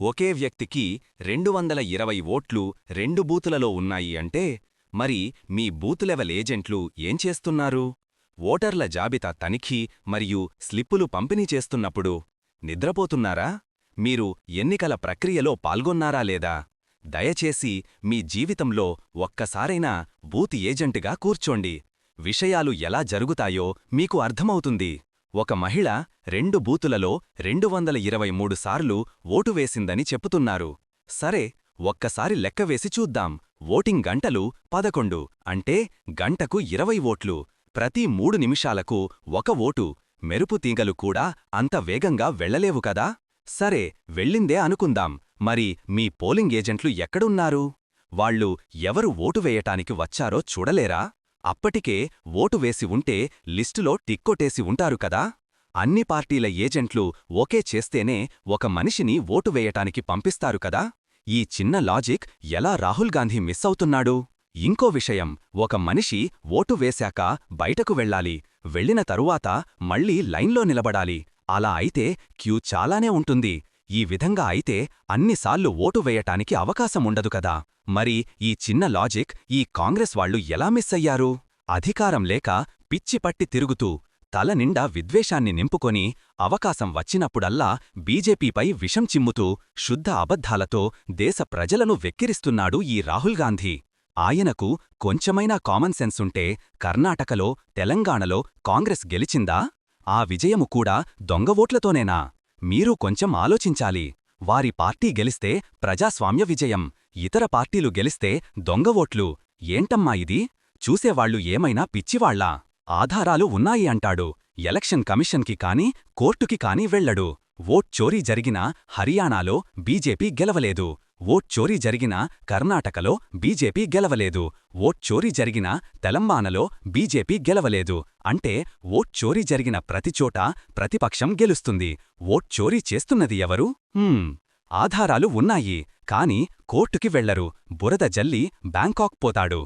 ఒకే వ్యక్తికి రెండు వందల ఇరవై ఓట్లు రెండు బూతులలో ఉన్నాయి అంటే మరి మీ బూత్ లెవెల్ ఏజెంట్లు ఏం చేస్తున్నారు? ఓటర్ల జాబితా తనిఖీ మరియు స్లిప్పులు పంపిణీ చేస్తున్నప్పుడు నిద్రపోతున్నారా? మీరు ఎన్నికల ప్రక్రియలో పాల్గొన్నారా లేదా? దయచేసి మీ జీవితంలో ఒక్కసారైనా బూత్ ఏజెంట్గా కూర్చోండి. విషయాలు ఎలా జరుగుతాయో మీకు అర్థమవుతుంది. ఒక మహిళ రెండు బూతులలో రెండు వందల ఇరవై మూడు సార్లు ఓటు వేసిందని చెప్పుతున్నారు. సరే ఒక్కసారి లెక్కవేసి చూద్దాం. ఓటింగ్ గంటలు పదకొండు. అంటే గంటకు ఇరవై ఓట్లు. ప్రతి మూడు నిమిషాలకు ఒక ఓటు. మెరుపు తీగలు కూడా అంత వేగంగా వెళ్ళలేవు కదా? సరే వెళ్ళిందే అనుకుందాం. మరి మీ పోలింగ్ ఏజెంట్లు ఎక్కడున్నారు? వాళ్ళు ఎవరు ఓటు వేయటానికి వచ్చారో చూడలేరా? అప్పటికే ఓటు వేసి ఉంటే లిస్టులో టిక్కొట్టేసి ఉంటారు కదా. అన్ని పార్టీల ఏజెంట్లు ఒకే చేస్తేనే ఒక మనిషిని ఓటు వేయటానికి పంపిస్తారు కదా. ఈ చిన్న లాజిక్ ఎలా రాహుల్ గాంధీ మిస్ అవుతున్నాడు? ఇంకో విషయం ఒక మనిషి ఓటు వేశాక బయటకు వెళ్ళాలి వెళ్ళిన తరువాత మళ్ళీ లైన్లో నిలబడాలి. అలా అయితే క్యూ చాలానే ఉంటుంది. ఈ విధంగా అయితే అన్నిసార్లు ఓటు వేయటానికి అవకాశముండదు కదా. మరి ఈ చిన్న లాజిక్ ఈ కాంగ్రెస్ వాళ్ళు ఎలా మిస్ అయ్యారు? అధికారం లేక పిచ్చిపట్టి తిరుగుతూ తలనిండా విద్వేషాన్ని నింపుకొని అవకాశం వచ్చినప్పుడల్లా బీజేపీపై విషం చిమ్ముతూ శుద్ధ అబద్ధాలతో దేశ ప్రజలను వెక్కిరిస్తున్నాడు ఈ రాహుల్ గాంధీ. ఆయనకు కొంచెమైనా కామన్ సెన్సుంటే కర్ణాటకలో తెలంగాణలో కాంగ్రెస్ గెలిచిందా? ఆ విజయము కూడా దొంగవోట్లతోనేనా మీరు కొంచెం ఆలోచించాలి. వారి పార్టీ గెలిస్తే ప్రజాస్వామ్య విజయం. ఇతర పార్టీలు గెలిస్తే దొంగ ఓట్లు. ఏంటమ్మా ఇది? చూసేవాళ్ళు ఏమైనా పిచ్చివాళ్ళా ఆధారాలు ఉన్నాయి అంటాడు. ఎలక్షన్ కమిషన్కి కాని కోర్టుకి కాని వెళ్ళడు ఓట్ చోరీ జరిగినా హరియాణాలో బీజేపీ గెలవలేదు. ఓట్ చోరీ జరిగినా కర్ణాటకలో బీజేపీ గెలవలేదు. ఓట్ చోరీ జరిగినా తెలంగాణలో బీజేపీ గెలవలేదు. అంటే ఓట్ చోరీ జరిగిన ప్రతిచోటా ప్రతిపక్షం గెలుస్తుంది. ఓట్ చోరీ చేస్తున్నది ఎవరు? ఆధారాలు ఉన్నాయి. కాని కోర్టుకి వెళ్ళరు బురద జల్లి బ్యాంకాక్ పోతాడు.